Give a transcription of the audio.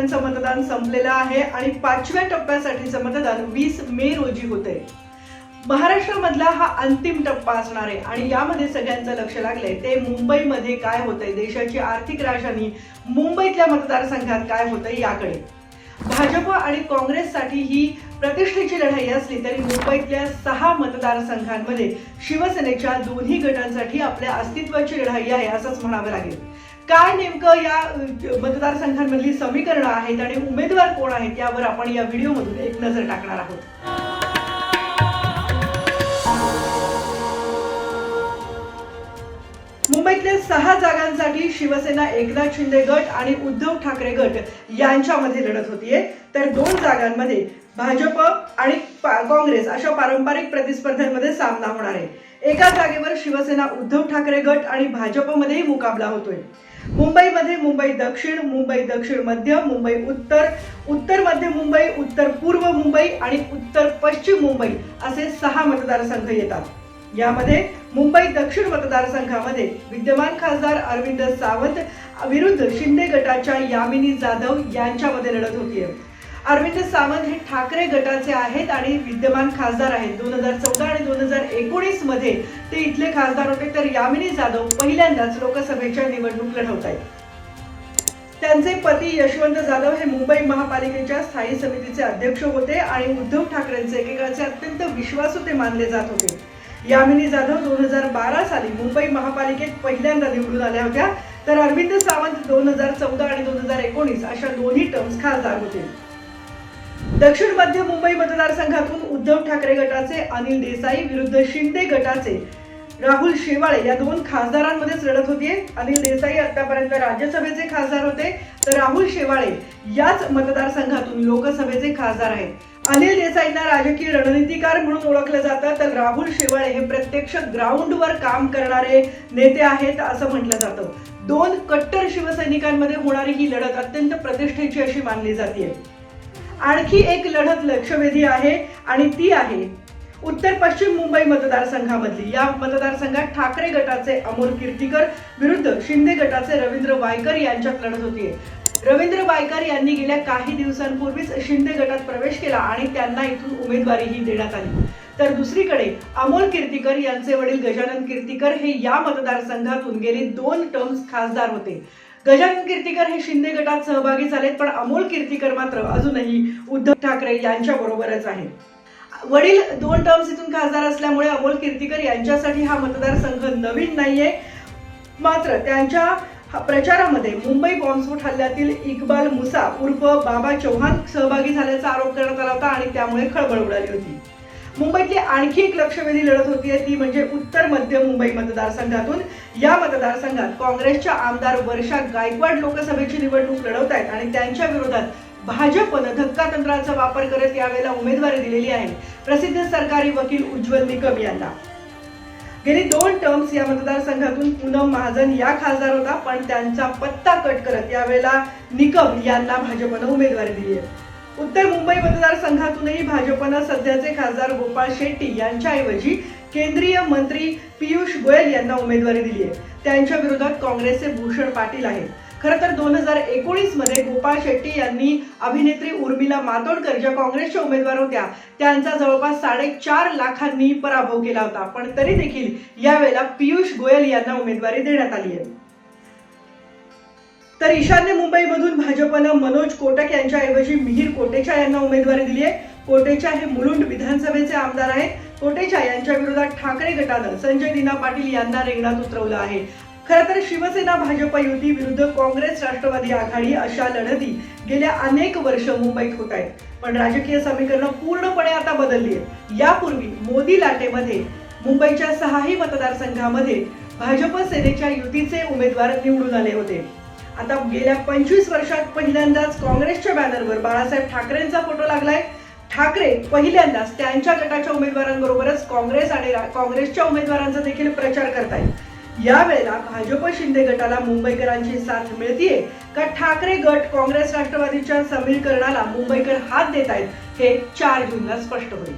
टप्प्यांचं मतदान संपलेलं आहे आणि पाचव्या टप्प्यासाठीचं मतदान वीस मे रोजी होते महाराष्ट्रामधला हा अंतिम टप्पा असणार आहे आणि यामध्ये सगळ्यांचं लक्ष लागलंय. ते मुंबईमध्ये काय होतंय? देशाची आर्थिक राजधानी मुंबईतल्या मतदारसंघात काय होतंय याकडे. भाजप आणि काँग्रेससाठी ही प्रतिष्ठेची लढाई असली तरी मुंबईतल्या सहा मतदारसंघांमध्ये शिवसेनेच्या दोन्ही गटांसाठी आपल्या अस्तित्वाची लढाई आहे असंच म्हणावं लागेल. काय नेमकं या मतदारसंघांमधली समीकरणं आहेत आणि उमेदवार कोण आहेत यावर आपण या व्हिडिओमधून एक नजर टाकणार आहोत. मुंबईतल्या सहा जागांसाठी शिवसेना एकनाथ शिंदे गट आणि उद्धव ठाकरे गट यांच्यामध्ये लढत होतीये. तर दोन जागांमध्ये भाजप आणि काँग्रेस अशा पारंपरिक प्रतिस्पर्ध्यांमध्ये सामना होणार आहे. एका जागेवर शिवसेना उद्धव ठाकरे गट आणि भाजपमध्येही मुकाबला होतोय. मुंबईमध्ये मुंबई दक्षिण मुंबई दक्षिण मध्य मुंबई उत्तर उत्तर मध्य मुंबई उत्तर पूर्व मुंबई आणि उत्तर पश्चिम मुंबई असे सहा मतदारसंघ येतात. यामध्ये मुंबई दक्षिण मतदारसंघामध्ये विद्यमान खासदार अरविंद सावंत विरुद्ध शिंदे गटाच्या यामिनी जाधव यांच्यामध्ये लढत होतीये. अरविंद सावंत हे ठाकरे गटाचे आहेत आणि विद्यमान खासदार आहेत. दोन हजार चौदा आणि दोन हजार एकोणीसमध्ये ते इथले खासदार होते. तर यामिनी जाधव पहिल्यांदाच लोकसभेच्या निवडणूक लढवत आहेत त्यांचे पती यशवंत जाधव हे मुंबई महापालिकेच्या स्थायी समितीचे अध्यक्ष होते आणि उद्धव ठाकरेंचे एकेकाळचे अत्यंत विश्वासू ते मानले जात होते. यामिनी जाधव दोन हजार बारा साली मुंबई महापालिकेत पहिल्यांदा निवडून आल्या होत्या. तर अरविंद सावंत दोन हजार चौदा आणि दोन हजार एकोणीस अशा दोन्ही टर्म्स खासदार होते. दक्षिण मध्य मुंबई मतदारसंघातून उद्धव ठाकरे गटाचे अनिल देसाई विरुद्ध शिंदे गटाचे राहुल शेवाळे या दोन खासदारांमध्येच लढत होतीये. अनिल देसाई आतापर्यंत राज्यसभेचे खासदार होते. तर राहुल शेवाळे याच मतदारसंघातून लोकसभेचे खासदार आहेत. अनिल देसाईंना राजकीय रणनीतिकार म्हणून ओळखलं जातं. तर राहुल शेवाळे हे प्रत्यक्ष ग्राउंडवर काम करणारे नेते आहेत असं म्हटलं जातं. दोन कट्टर शिवसैनिकांमध्ये होणारी ही लढत अत्यंत प्रतिष्ठेची अशी मानली जाते आणखी एक लढत लक्षवेधी आहे आणि ती आहे उत्तर पश्चिम मुंबई मतदारसंघामधली. या मतदारसंघात ठाकरे गटाचे अमोल कीर्तीकर विरुद्ध शिंदे गटाचे रवींद्र वायकर यांच्यात लढत होतीये रवींद्र वायकर यांनी गेल्या काही दिवसांपूर्वीच शिंदे गटात प्रवेश केला आणि त्यांना इथून उमेदवारीही देण्यात आली. तर दुसरीकडे अमोल कीर्तीकर यांचे वडील गजानन कीर्तीकर हे या मतदारसंघातून गेले दोन टर्म्स खासदार होते. गजानन कीर्तीकर हे शिंदे गटात सहभागी झालेत पण अमोल कीर्तीकर मात्र अजूनही उद्धव ठाकरे यांच्या बरोबरच आहे वडील दोन टर्म्स इथून खासदार असल्यामुळे अमोल कीर्तीकर यांच्यासाठी हा मतदारसंघ नवीन नाहीये. मात्र त्यांच्या प्रचारामध्ये मुंबई बॉम्बस्फोट हल्ल्यातील इक्बाल मुसा उर्फ बाबा चौहान सहभागी झाल्याचा आरोप करण्यात आला होता आणि त्यामुळे खळबळ उडाली होती. मुंबईतली आणखी एक लक्षवेधी लढत होतीये ती म्हणजे उत्तर मध्य मुंबई मतदारसंघातून. या मतदारसंघात काँग्रेसच्या आमदार वर्षा गायकवाड लोकसभेची निवडणूक लढवत आहेत आणि त्यांच्या विरोधात भाजपनं धक्का तंत्राचा वापर करत यावेळेला उमेदवारी दिलेली आहे. प्रसिद्ध सरकारी वकील उज्ज्वल निकम यांना. गेली दोन टर्म्स या मतदारसंघातून पूनम महाजन या खासदार होता पण त्यांचा पत्ता कट करत यावेळेला निकम यांना भाजपनं उमेदवारी दिली आहे. उत्तर मुंबई मतदारसंघातूनही भाजपनं सध्याचे खासदार गोपाळ शेट्टी यांच्याऐवजी केंद्रीय मंत्री पियुष गोयल यांना उमेदवारी दिली आहे. त्यांच्या विरोधात काँग्रेसचे भूषण पाटील आहेत. खरं तर दोन हजार एकोणीसमध्ये गोपाळ शेट्टी यांनी अभिनेत्री उर्मिला मातोडकर ज्या काँग्रेसच्या उमेदवार होत्या त्यांचा जवळपास साडेचार लाखांनी पराभव केला होता. पण तरी देखील यावेळेला पियुष गोयल यांना उमेदवारी देण्यात आली आहे. तर ईशान्य मुंबईमधून भाजपनं मनोज कोटक यांच्याऐवजी मिहीर कोटेचा यांना उमेदवारी दिली आहे. कोटेचा हे मुलुंड विधानसभेचे आमदार आहेत. कोटेचा यांच्या विरोधात ठाकरे गटानं संजय दिना पाटील यांना रिंगणात उतरवलं आहे. खरं तर शिवसेना भाजप युती विरुद्ध काँग्रेस राष्ट्रवादी आघाडी अशा लढती गेल्या अनेक वर्ष मुंबईत होत आहेत. पण राजकीय समीकरणं पूर्णपणे आता बदलली आहेत. यापूर्वी मोदी लाटेमध्ये मुंबईच्या सहाही मतदारसंघामध्ये भाजप सेनेच्या युतीचे उमेदवार निवडून आले होते. आता गेल्या पंचवीस वर्षात पहिल्यांदाच काँग्रेसच्या बॅनरवर बाळासाहेब ठाकरेंचा फोटो लागलाय. ठाकरे पहिल्यांदाच त्यांच्या गटाच्या उमेदवारांबरोबरच काँग्रेस आणि काँग्रेसच्या उमेदवारांचा देखील प्रचार करतायत. यावेळेला भाजप शिंदे गटाला मुंबईकरांची साथ मिळतीये का ठाकरे गट काँग्रेस राष्ट्रवादीच्या समीकरणाला मुंबईकर हात देत आहेत हे चार जूनला स्पष्ट होईल.